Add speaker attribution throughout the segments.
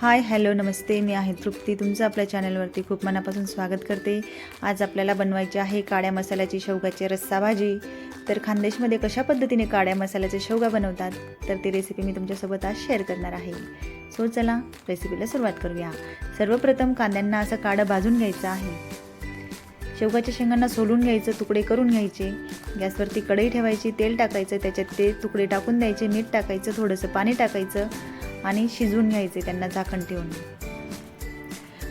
Speaker 1: Hi hello नमस्ते. मी आहे तृप्ती. तुमचं आपल्या चॅनलवरती खूप मनापासून स्वागत करते. आज आपल्याला बनवायची आहे काळ्या मसाल्याची शेवगाची रस्सा भाजी. तर खानदेशमध्ये कशा पद्धतीने काळ्या मसाल्याचे शेवगा बनवतात तर ती रेसिपी मी तुमच्यासोबत आज शेअर करणार आहे. सो चला रेसिपीला सुरुवात करूया. सर्वप्रथम कांद्यांना असं काढं भाजून घ्यायचं आहे. शेवगाच्या शेंगांना सोलून घ्यायचं तुकडे करून घ्यायचे. गॅसवरती कढई ठेवायची तेल टाकायचं त्याच्यात ते तुकडे टाकून द्यायचे मीठ टाकायचं थोडंसं पाणी टाकायचं आणि शिजवून घ्यायचे त्यांना झाकण ठेवून.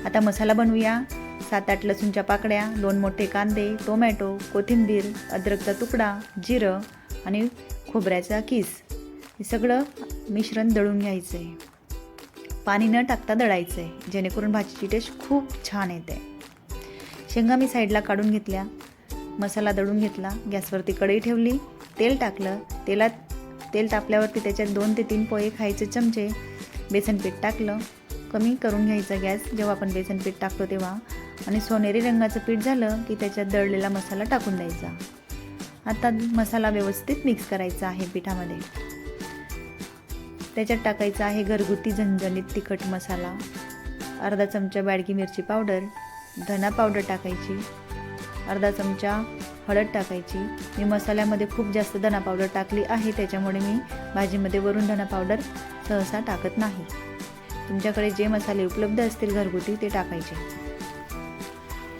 Speaker 1: आता मसाला बनवूया. सात आठ लसूणच्या पाकड्या दोन मोठे कांदे टोमॅटो कोथिंबीर अद्रकचा तुकडा जिरं आणि खोबऱ्याचा किस. हे सगळं मिश्रण दळून घ्यायचं आहे पाणी न टाकता दळायचं आहे जेणेकरून भाजीची टेस्ट खूप छान येते. शेंगा मी साईडला काढून घेतल्या. मसाला दळून घेतला. गॅसवरती कढई ठेवली. तेल टाकलं. तेलात तेल तापल्यावरती त्याच्यात दोन ते तीन पोहे खायचे चमचे. बेसन पीठ टाकलं. कमी करून घ्यायचा गॅस. जेव्हा आपण बेसन पीठ टाकतो तेव्हा. आणि सोनेरी रंगाचं पीठ झालं की त्याच्यात दळलेला मसाला टाकून द्यायचा. आता मसाला व्यवस्थित मिक्स करायचा आहे पिठामध्ये. त्याच्यात टाकायचा आहे घरगुती झणझणीत तिखट मसाला. अर्धा चमचा बॅडगी मिरची पावडर. धना पावडर टाकायची अर्धा चमचा हळद टाकायची. मी मसाल्यामध्ये खूप जास्त धना पावडर टाकली आहे त्याच्यामुळे मी भाजीमध्ये वरून धना पावडर सहसा टाकत नाही. तुमच्याकडे जे मसाले उपलब्ध असतील घरगुती ते टाकायचे.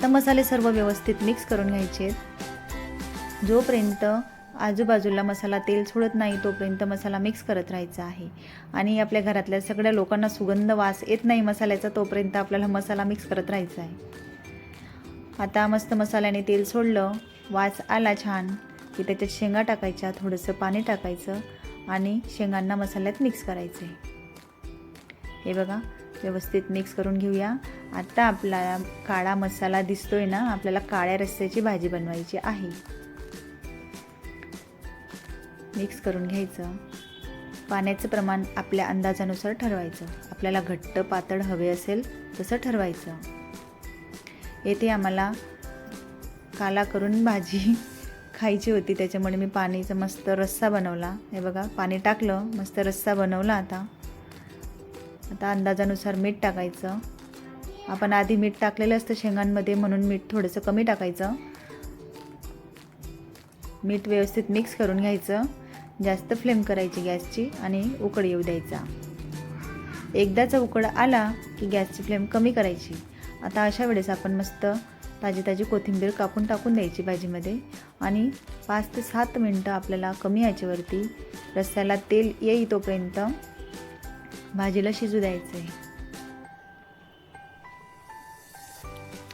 Speaker 1: तर मसाले सर्व व्यवस्थित मिक्स करून घ्यायचे जोपर्यंत आजूबाजूला मसाला तेल सोडत नाही तोपर्यंत मसाला मिक्स करत राहायचा आहे. आणि आपल्या घरातल्या सगळ्या लोकांना सुगंध वास येत नाही मसाल्याचा तोपर्यंत आपल्याला मसाला मिक्स करत राहायचा आहे. आता मस्त मसाल्याने तेल सोडलं वास आला छान की त्याच्यात शेंगा टाकायच्या थोडंसं पाणी टाकायचं आणि शेंगांना मसाल्यात मिक्स करायचं. आहे हे बघा व्यवस्थित मिक्स करून घेऊया. आता आपला काळा मसाला दिसतोय ना आपल्याला काळ्या रस्स्याची भाजी बनवायची आहे. मिक्स करून घ्यायचं. पाण्याचं प्रमाण आपल्या अंदाजानुसार ठरवायचं. आपल्याला घट्ट पातळ हवे असेल तसं ठरवायचं. येथे आम्हाला काला करून भाजी खायची होती. त्याच्यामुळे मी पाणीचा मस्त रस्सा बनवला. हे बघा पाणी टाकलं. मस्त रस्सा बनवला आता. आता अंदाजानुसार मीठ टाकायचं. आपण आधी मीठ टाकलेलं असतं शेंगांमध्ये म्हणून मीठ थोडंसं कमी टाकायचं. मीठ व्यवस्थित मिक्स करून घ्यायचं. जास्त फ्लेम करायची गॅसची आणि उकड येऊ द्यायचा. एकदाचा उकड आला की गॅसची फ्लेम कमी करायची. आता अशा वेळेस आपण मस्त ताजी ताजी कोथिंबीर कापून टाकून द्यायची भाजीमध्ये आणि पाच ते सात मिनटं आपल्याला कमी याच्यावरती रस्स्याला तेल येई तोपर्यंत भाजीला शिजू द्यायचं आहे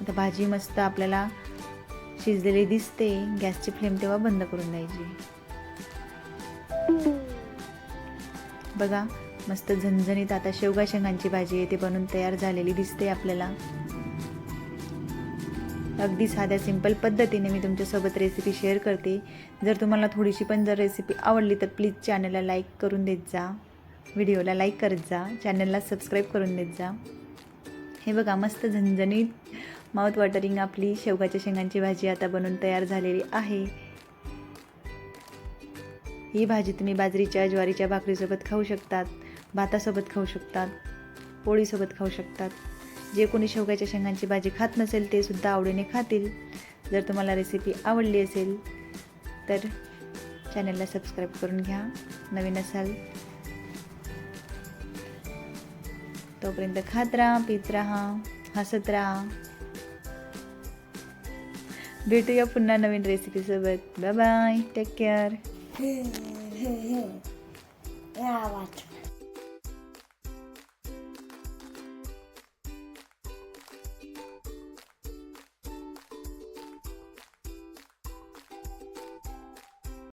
Speaker 1: आता भाजी मस्त आपल्याला शिजलेली दिसते. गॅसची फ्लेम तेव्हा बंद करून द्यायची. बघा मस्त झणझणीत आता शेवगा शेंगांची भाजी आहे बनून तयार झालेली दिसते आपल्याला. अगदी साध्या सिंपल पद्धतीने मी तुमच्यासोबत रेसिपी शेअर करते. जर तुम्हाला थोडीशी पण जर रेसिपी आवडली तर प्लीज चॅनलला लाईक करून देत जा. व्हिडिओला लाईक करत जा. चॅनलला सबस्क्राईब करून देत जा. हे बघा मस्त झणझणीत माउथ वॉटरिंग आपली शेवगाच्या शेंगांची भाजी आता बनवून तयार झालेली आहे. ही भाजी तुम्ही बाजरीच्या ज्वारीच्या भाकरीसोबत खाऊ शकतात भातासोबत खाऊ शकतात पोळीसोबत खाऊ शकतात. जे कोणी शेवग्याच्या शेंगांची भाजी खात नसेल ते सुद्धा आवडीने खातील. जर तुम्हाला रेसिपी आवडली असेल तर चॅनलला सबस्क्राईब करून घ्या. नवीन असाल तोपर्यंत खात राहा पित राहा हसत राहा. भेटूया पुन्हा नवीन रेसिपीसोबत bye bye take care
Speaker 2: Hey hey